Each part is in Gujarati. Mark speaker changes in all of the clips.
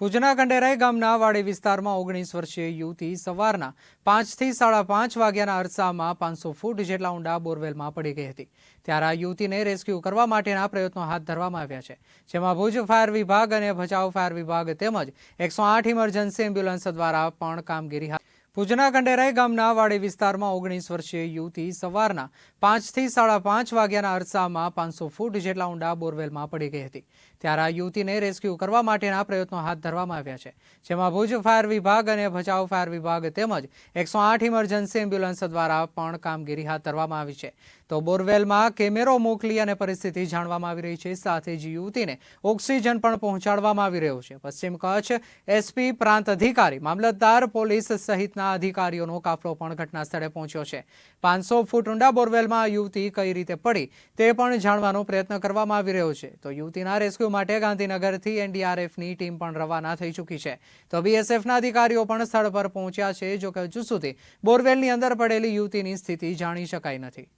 Speaker 1: ભુજના કંડેરાઈ ગામના વાડી વિસ્તારમાં ઓગણીસ વર્ષીય યુવતી સવારના પાંચથી સાડા પાંચ વાગ્યાના અરસામાં પાંચસો ફૂટ જેટલા ઊંડા બોરવેલમાં પડી ગઈ હતી. ત્યારે આ યુવતીને રેસ્ક્યુ કરવા માટેના પ્રયત્નો હાથ ધરવામાં આવ્યા છે. જેમાં ભુજ ફાયર વિભાગ અને ભચાઉ ફાયર વિભાગ તેમજ એકસો આઠ ઇમરજન્સી એમ્બ્યુલન્સ દ્વારા પણ કામગીરી હાથ ભુજના કંડેરાઈ ગામના વાડી વિસ્તારમાં ઓગણીસ વર્ષીય યુવતી સવારના પાંચથી સાડા પાંચ વાગ્યાના અરસામાં પાંચસો ફૂટ જેટલા ઊંડા બોરવેલમાં પડી ગઈ હતી. ત્યારે આ યુવતીને રેસ્ક્યુ કરવા માટેના પ્રયત્નો હાથ ધરવામાં આવ્યા છે. જેમાં ભુજ ફાયર વિભાગ અને ભચાઉ ફાયર વિભાગ તેમજ એકસો આઠ ઇમરજન્સી એમ્બ્યુલન્સ દ્વારા પણ કામગીરી હાથ ધરવામાં આવી છે. તો બોરવેલમાં કેમેરો મોકલી અને પરિસ્થિતિ જાણવામાં આવી રહી છે. સાથે જ યુવતીને ઓક્સિજન પણ પહોંચાડવામાં આવી રહ્યો છે. પશ્ચિમ કચ્છ એસપી પ્રાંત અધિકારી, મામલતદાર, પોલીસ સહિતના અધિકારીઓનો કાફલો પણ ઘટના સ્થળે પહોંચ્યો છે. પાંચસો ફૂટ ઊંડા બોરવેલમાં યુવતી કઈ રીતે પડી તે પણ જાણવાનો પ્રયત્ન કરવામાં આવી રહ્યો છે. તો યુવતીના રેસ્ક્યુ માટે ગાંધીનગરથી એનડીઆરએફની ટીમ પણ રવાના થઈ ચૂકી છે. તો બીએસએફના અધિકારીઓ પણ સ્થળ પર પહોંચ્યા છે જો કે હજુ સુધી બોરવેલની અંદર પડેલી યુવતીની સ્થિતિ જાણી શકાઈ નથી.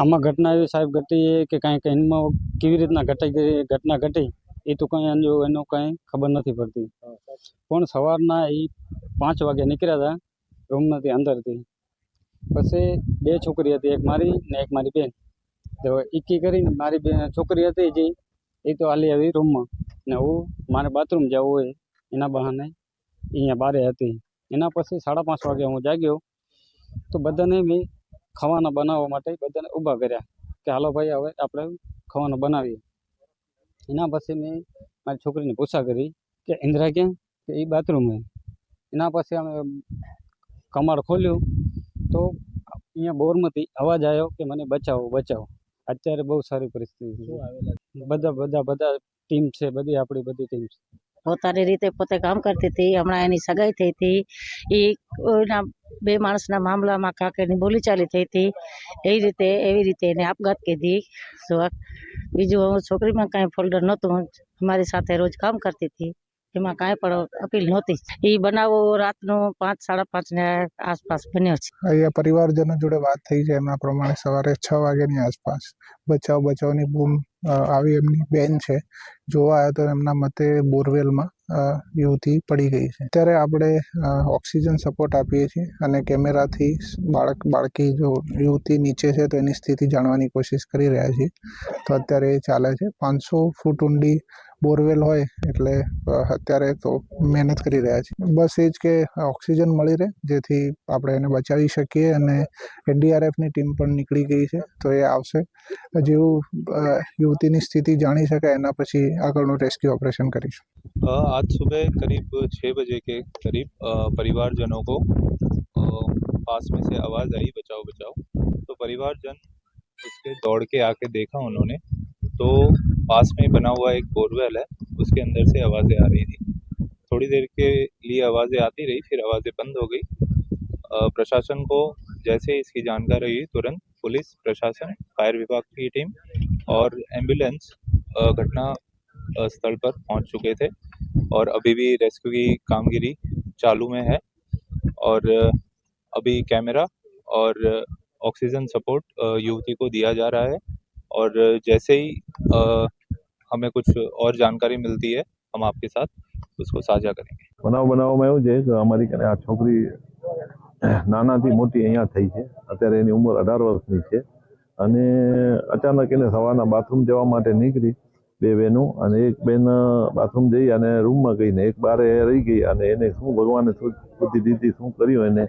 Speaker 2: આમાં ઘટના એવી સાહેબ ઘટી કે કાંઈક એમાં કેવી રીતના ગઈ ઘટના ઘટી, એ તો કંઈ એનો એનો કંઈ ખબર નથી પડતી. પણ સવારના એ પાંચ વાગે નીકળ્યા હતા રૂમમાંથી અંદરથી. પછી બે છોકરી હતી, એક મારી ને એક મારી બેન. તો એકી કરીને મારી બેન છોકરી હતી જે, એ તો હાલી આવી રૂમમાં. ને હું મારે બાથરૂમ જવું હોય એના બહાને અહીંયા બારે હતી. એના પછી સાડા પાંચ વાગે હું જાગ્યો. તો બધાને મેં ખાવાના બનાવવા માટે બધાને ઊભા કર્યા કે હાલો ભાઈ હવે આપણે ખવાનું બનાવીએ. એના પછી મેં મારી છોકરીને પૂછા કરી કે ઇન્દ્રા ક્યાં? કે એ. બાથરૂમે એના પછી અમે કમાડ ખોલ્યું તો અહીંયા બોરમાંથી અવાજ આવ્યો કે મને બચાવો બચાવો. અત્યારે બહુ સારી પરિસ્થિતિ છે. બધા બધા બધા ટીમ છે બધી આપણી બધી ટીમ છે.
Speaker 3: પોતાની રીતે પોતે કામ કરતી હતી, હમણાં એની સગાઈ થઈ હતી. એના બે માણસના મામલામાં કાંકરની બોલીચાલી થઈ હતી. એ રીતે, એવી રીતે એને આપઘાત કીધી. બીજું હું છોકરીમાં કાંઈ ફોલ્ડર નહોતું, અમારી સાથે રોજ કામ કરતી હતી. એમાં કાંઈ પણ અપીલ નહોતી. એ બનાવો રાતનો પાંચ, સાડા પાંચને આસપાસ બન્યો છે.
Speaker 4: અહીંયા પરિવારજનો જોડે વાત થઈ છે એમના પ્રમાણે સવારે છ વાગ્યાની આસપાસ બચાવ, બચાવની બૂમ આવી એમની બેન છે. જોવા આવ્યા તો એમના મતે બોરવેલમાં યુવતી પડી ગઈ છે. ત્યારે આપણે ઓક્સિજન સપોર્ટ આપીએ છીએ અને કેમેરાથી બાળક, બાળકી જો યુવતી નીચે છે તો એની સ્થિતિ જાણવાની કોશિશ કરી રહ્યા છીએ. તો અત્યારે એ ચાલે છે. પાંચસો ફૂટ ઊંડી બોરવેલ હોય એટલે અ, અત્યારે તો મહેનત કરી રહ્યા છીએ બસ એ જ કે ઓક્સિજન મળી રહે જેથી આપણે એને બચાવી શકીએ અને એનડીઆરએફની ટીમ પણ નીકળી ગઈ છે તો એ આવશે જેવું અ, યુવતીની સ્થિતિ જાણી શકાય એના પછી આગળનું રેસ્ક્યુ ઓપરેશન કરીશું
Speaker 5: अ, आज सुबह करीब छः बजे के करीब अ, परिवारजनों को अ, पास में से आवाज़ आई बचाओ बचाओ तो परिवारजन उसके दौड़ के आके देखा उन्होंने तो पास में बना हुआ एक बोरवेल है, उसके अंदर से आवाज़ें आ रही थी। थोड़ी देर के लिए आवाज़ें आती रही, फिर आवाज़ें बंद हो गई। प्रशासन को जैसे इसकी जानकारी हुई, तुरंत पुलिस, प्रशासन, फायर विभाग की टीम और एंबुलेंस घटना स्थल पर पहुँच चुके थे और अभी भी रेस्क्यू की कामगिरी चालू में है और अभी कैमरा और ऑक्सीजन सपोर्ट युवती को दिया जा रहा है। और अ, जैसे ही अ, हमें कुछ और जानकारी मिलती है हम आपके साथ उसको साझा करेंगे
Speaker 6: બનાવ બનાવવામાં એવું છે કે અમારી કને આ છોકરી નાનાથી મોટી અહીંયા થઈ છે અત્યારે એની ઉંમર અઢાર વર્ષની છે અને અચાનક એને સવારના બાથરૂમ જવા માટે નીકળી બે બહેનો અને એક બેન બાથરૂમ જઈ અને રૂમમાં ગઈ ને એક બારે રહી ગઈ અને એને શું ભગવાને શું બુદ્ધિ દીધી શું કર્યું એને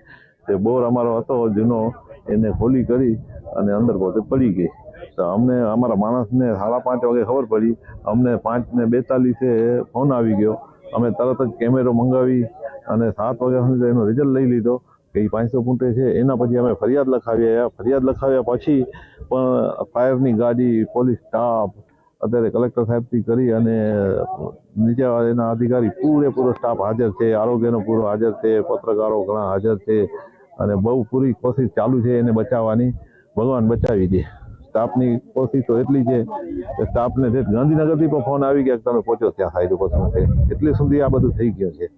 Speaker 6: તે બોર અમારો હતો જૂનો એને ખોલી કરી અને અંદર પોતે પડી ગઈ તો અમને અમારા માણસને સાડા પાંચ વાગે ખબર પડી. અમને પાંચ ને બેતાલીસે ફોન આવી ગયો. અમે તરત જ કેમેરો મંગાવી અને સાત વાગ્યા સુધી એનો રિઝલ્ટ લઈ લીધો કે એ પાંચસો ફૂટે છે. એના પછી અમે ફરિયાદ લખાવી આવ્યા. ફરિયાદ લખાવ્યા પછી પણ ફાયરની ગાડી, પોલીસ સ્ટાફ અત્યારે કલેક્ટર સાહેબથી કરી અને નીચે એના અધિકારી પૂરેપૂરો સ્ટાફ હાજર છે. આરોગ્યનો પૂરો હાજર છે. પત્રકારો ઘણા હાજર છે અને બહુ પૂરી કોશિશ ચાલુ છે એને બચાવવાની. ભગવાન બચાવી દે. સ્ટાફની કોશિશો એટલી છે કે સ્ટાફને ગાંધીનગરથી પણ ફોન આવી ગયા તમે પહોંચો ત્યાં સાઈડ ઉપર એટલી સુધી આ બધું થઈ ગયું છે.